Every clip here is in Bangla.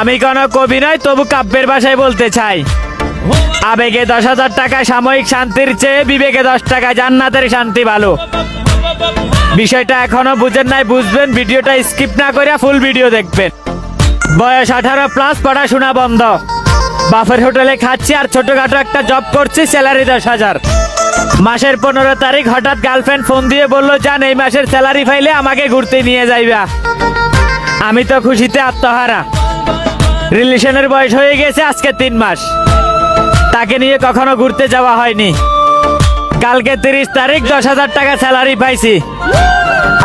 আমি কোনো কবি নয় তবু কাব্যের ভাষায় বলতে চাই। আবেগে দশ হাজার টাকা সাময়িক শান্তির চেয়ে বিবেকে দশ টাকা জান্নাতের শান্তি ভালো। বিষয়টা এখনও বুঝেন নাই, বুঝবেন, ভিডিওটা স্কিপ না করে ফুল ভিডিও দেখবেন। বয়স আঠারো প্লাস পড়াশোনা বন্ধ। বাফের হোটেলে খাচ্ছি আর ছোটখাটো একটা জব করছি স্যালারি দশ হাজার। মাসের পনেরো তারিখ, হঠাৎ গার্লফ্রেন্ড ফোন দিয়ে বলল যান এই মাসের স্যালারি ফাইলে আমাকে ঘুরতে নিয়ে যাইবা। আমি তো খুশিতে আত্মহারা। রিলেশনের বয়স হয়ে গেছে আজকে তিন মাস। তাকে নিয়ে কখনো ঘুরতে যাওয়া হয়নি। কালকে তিরিশ তারিখ, দশ হাজার টাকা স্যালারি পাইছি।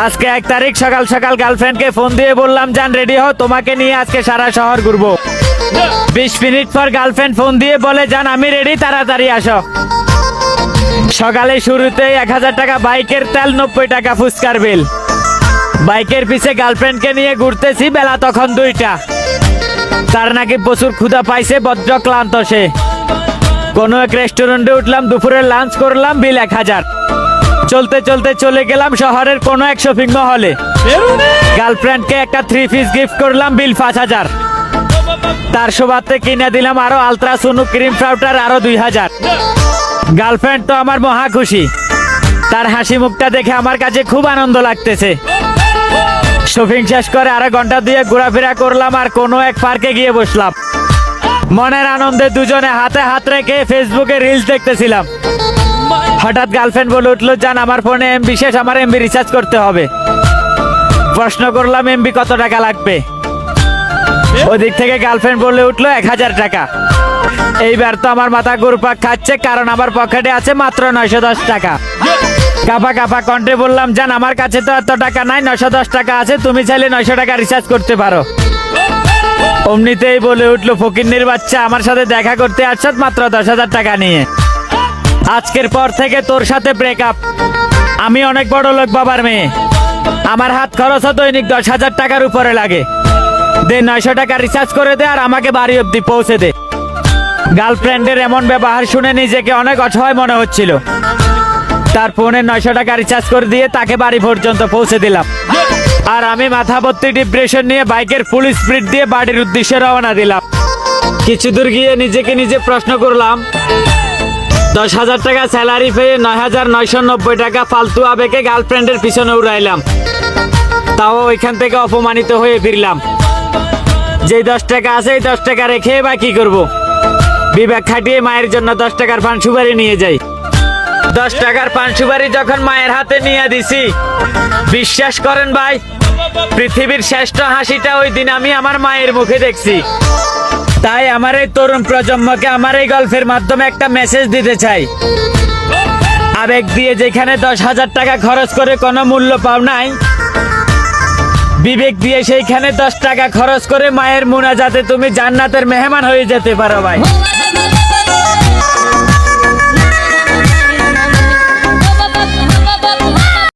আজকে এক তারিখ সকাল সকাল গার্লফ্রেন্ডকে ফোন দিয়ে বললাম যান রেডি হও, তোমাকে নিয়ে আজকে সারা শহর ঘুরবো। বিশ মিনিট পর গার্লফ্রেন্ড ফোন দিয়ে বলে যান আমি রেডি তাড়াতাড়ি আসো। সকালে শুরুতেই এক হাজার টাকা বাইকের তেল, নব্বই টাকা ফুচকার বিল বাইকের পিছে গার্লফ্রেন্ডকে নিয়ে ঘুরতেছি, বেলা তখন দুইটা। তার নাকি প্রচুর ক্ষুধা পাইছে বজ্র ক্লান্ত সে। কোনো এক রেস্টুরেন্টে উঠলাম, দুপুরে লাঞ্চ করলাম বিল এক হাজার। চলতে চলতে চলে গেলাম শহরের কোনো এক শপিং মহলে গার্লফ্রেন্ডকে একটা থ্রি পিস গিফট করলাম বিল পাঁচ হাজার। তার সোবাতে কিনে দিলাম আরও আলট্রা সুনু ক্রিম পাউডার আরও দুই হাজার। গার্লফ্রেন্ড তো আমার মহা খুশি। তার হাসি মুখটা দেখে আমার কাছে খুব আনন্দ লাগতেছে। শপিং শেষ করে আরও ঘণ্টা দিয়ে ঘোরাফেরা করলাম আর কোনো এক পার্কে গিয়ে বসলাম। মনের আনন্দে দুজনে হাতে হাত রেখে ফেসবুকে রিলস দেখতেছিলাম। হঠাৎ গার্লফ্রেন্ড বলে উঠল, জান, আমার ফোনে এমবি শেষ আমার এমবি রিচার্জ করতে হবে। প্রশ্ন করলাম এমবি কত টাকা লাগবে? ওদিক থেকে গার্লফ্রেন্ড বলে উঠল, এক হাজার টাকা। এইবার তো আমার মাথা ঘুরপাক খাচ্ছে, কারণ আমার পকেটে আছে মাত্র নয়শো দশ টাকা। কাপা কাপা কণ্ঠে বললাম, জান, আমার কাছে তো এত টাকা নাই, নয়শো দশ টাকা আছে, তুমি চাইলে নয়শো টাকা রিচার্জ করতে পারো। অমনিতেই বলে উঠল, ফকিন্নির বাচ্চা, আমার সাথে দেখা করতে আসছত মাত্র দশ হাজার টাকা নিয়ে। আজকের পর থেকে তোর সাথে ব্রেকআপ আমি অনেক বড় লোক বাবার মেয়ে। আমার হাত খরচ দৈনিক দশ হাজার টাকার উপরে লাগে। দে, নয়শো টাকা রিচার্জ করে দে আর আমাকে বাড়ি অব্দি পৌঁছে দে। গার্লফ্রেন্ডের এমন ব্যবহার শুনে নিজেকে অনেক অসহায় মনে হচ্ছিল। তার ফোনে নয়শো টাকা রিচার্জ করে দিয়ে তাকে বাড়ি পর্যন্ত পৌঁছে দিলাম। আর আমি মাথা ভর্তি ডিপ্রেশন নিয়ে বাইকের ফুল স্পিড দিয়ে বাড়ির উদ্দেশ্যে রওনা দিলাম। কিছু দূর গিয়ে নিজেকে নিজে প্রশ্ন করলাম, দশ হাজার টাকা স্যালারি পেয়ে নয় হাজার নয়শো নব্বই টাকা ফালতু আবেগে গার্লফ্রেন্ডের পিছনে উড়াইলাম। তাও ওইখান থেকে অপমানিত হয়ে ফিরলাম। যেই দশ টাকা আছে এই দশ টাকা রেখে বা কি করব? বিবেক খাটিয়ে মায়ের জন্য দশ টাকার পান সুপারি নিয়ে যাই। দশ টাকার পান সুপারি যখন মায়ের হাতে নিয়ে দিছি। বিশ্বাস করেন ভাই, পৃথিবীর শ্রেষ্ঠ হাসিটা ওই দিন আমি আমার মায়ের মুখে দেখছি। তাই আমার এই তরুণ প্রজন্মকে আমার এই গল্পের মাধ্যমে একটা মেসেজ দিতে চাই। আবেগ দিয়ে যেখানে দশ হাজার টাকা খরচ করে কোনো মূল্য পাও নাই, বিবেক দিয়ে সেইখানে দশ টাকা খরচ করে মায়ের মুনা যাতে তুমি জান্নাতের মেহমান হয়ে যেতে পারো ভাই।